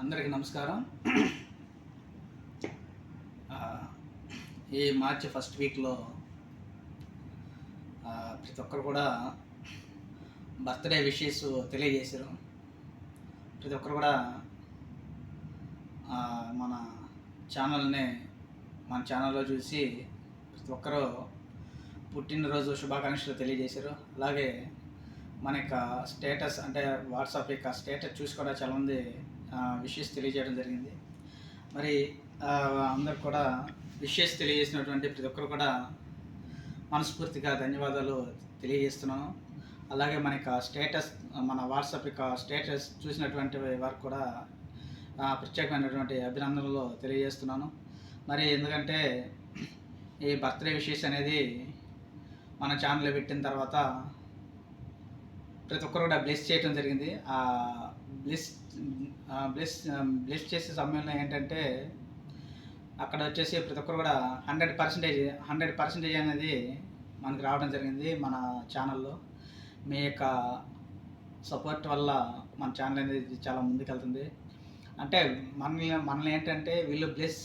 అందరికీ నమస్కారం. ఈ మార్చి ఫస్ట్ వీక్లో ప్రతి ఒక్కరు కూడా బర్త్డే విషెస్ తెలియజేశారు. ప్రతి ఒక్కరు కూడా మన ఛానల్ని మన ఛానల్లో చూసి ప్రతి ఒక్కరూ పుట్టినరోజు శుభాకాంక్షలు తెలియజేశారు. అలాగే మన యొక్క స్టేటస్ అంటే వాట్సాప్ యొక్క స్టేటస్ చూసి కూడా చాలామంది విషెస్ తెలియజేయడం జరిగింది. మరి అందరు కూడా విషెస్ తెలియజేసినటువంటి ప్రతి ఒక్కరు కూడా మనస్ఫూర్తిగా ధన్యవాదాలు తెలియజేస్తున్నాను. అలాగే మన యొక్క స్టేటస్ మన వాట్సాప్ యొక్క స్టేటస్ చూసినటువంటి వారికి కూడా ప్రత్యేకమైనటువంటి అభినందనలు తెలియజేస్తున్నాను. మరి ఎందుకంటే ఈ బర్త్డే విషెస్ అనేది మన ఛానల్ పెట్టిన తర్వాత ప్రతి ఒక్కరు కూడా బ్లెస్ చేయడం జరిగింది. ఆ బ్లెస్ బ్లెస్ బ్లెస్ చేసే సమయంలో ఏంటంటే అక్కడ వచ్చేసి ప్రతి ఒక్కరు కూడా హండ్రెడ్ పర్సెంటేజ్ హండ్రెడ్ పర్సెంటేజ్ అనేది మనకు రావడం జరిగింది మన ఛానల్లో. మీ యొక్క సపోర్ట్ వల్ల మన ఛానల్ అనేది చాలా ముందుకెళ్తుంది అంటే మనల్ని మనల్ని ఏంటంటే వీళ్ళు బ్లెస్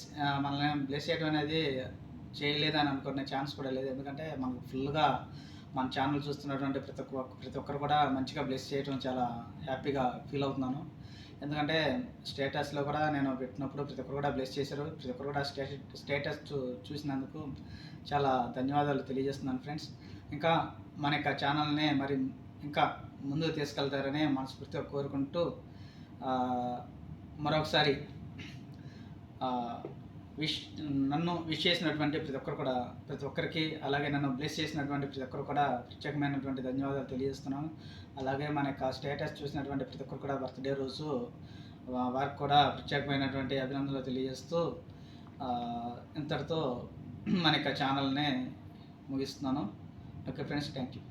మనల్ని బ్లెస్ చేయడం అనేది చేయలేదని అనుకునే ఛాన్స్ కూడా లేదు. ఎందుకంటే మనకు ఫుల్గా మన ఛానల్ చూస్తున్నటువంటి ప్రతి ఒక్క ప్రతి ఒక్కరు కూడా మంచిగా బ్లెస్ చేయడం చాలా హ్యాపీగా ఫీల్ అవుతున్నాను. ఎందుకంటే స్టేటస్లో కూడా నేను పెట్టినప్పుడు ప్రతి ఒక్కరు కూడా బ్లెస్ చేశారు. ప్రతి ఒక్కరు కూడా స్టేటస్ చూసినందుకు చాలా ధన్యవాదాలు తెలియజేస్తున్నాను ఫ్రెండ్స్ ఇంకా మన యొక్క ఛానల్ని మరి ఇంకా ముందుకు తీసుకెళ్తారని మనస్ఫూర్తిగా కోరుకుంటూ మరొకసారి విష్ నన్ను విష్ చేసినటువంటి ప్రతి ఒక్కరు కూడా ప్రతి ఒక్కరికి అలాగే నన్ను బ్లెస్ చేసినటువంటి ప్రతి ఒక్కరు కూడా ప్రత్యేకమైనటువంటి ధన్యవాదాలు తెలియజేస్తున్నాను. అలాగే మన యొక్క స్టేటస్ చూసినటువంటి ప్రతి ఒక్కరు కూడా బర్త్డే రోజు వారికి కూడా ప్రత్యేకమైనటువంటి అభినందనలు తెలియజేస్తూ ఇంతటితో మన యొక్క ఛానల్ని ముగిస్తున్నాను. Okay friends thank you